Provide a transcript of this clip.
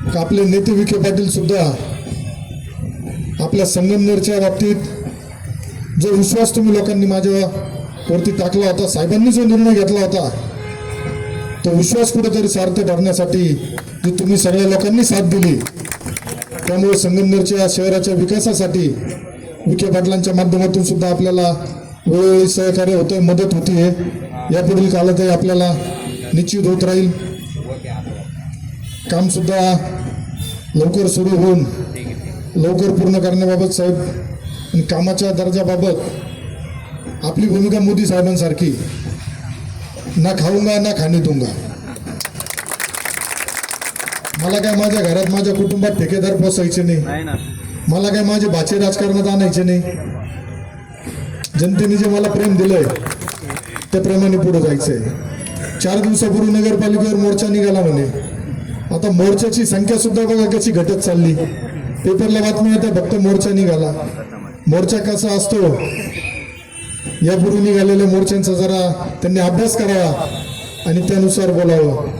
का आपले नेते विखे पाटील सुद्धा आपल्या संगमनेरच्या बाबतीत जो विश्वास तुम्ही लोकांनी माझ्यावरती टाकला होता साहेबांनी जो निर्णय घेतला होता तो विश्वास कुठेतरी सार्थ ठरण्यासाठी जी तुम्ही सगळ्या लोकांनी साथ दिली त्यामुळे संगमनेरच्या शहराच्या विकासासाठी विखे पाटलांच्या माध्यमातून सुद्धा आपल्याला वेळोवेळी सहकार्य होतंय मदत होतीये. यापुढील काळातही आपल्याला निश्चित होत राहील. काम सुद्धा लवकर सुरू होऊन लवकर पूर्ण करण्याबाबत साहेब आणि कामाच्या दर्जाबाबत आपली भूमिका मोदी साहेबांसारखी. ना खाऊंगा ना खाणे दूंगा. मला काय माझ्या घरात माझ्या कुटुंबात ठेकेदार पोसायचे नाही. मला काय माझे भाचे राजकारणात आणायचे नाही. जनतेने जे मला प्रेम दिलंय त्या प्रेमाने पुढे जायचंय. चार दिवसापूर्वी नगरपालिकेवर मोर्चा निघाला म्हणे. आता मोर्चाची संख्या सुद्धा बघा कशी घटत चालली. पेपरला बातमी येते फक्त मोर्चा निघाला. मोर्चा कसा असतो? यापूर्वी निघालेल्या मोर्चांचा जरा त्यांनी अभ्यास करावा आणि त्यानुसार बोलावं.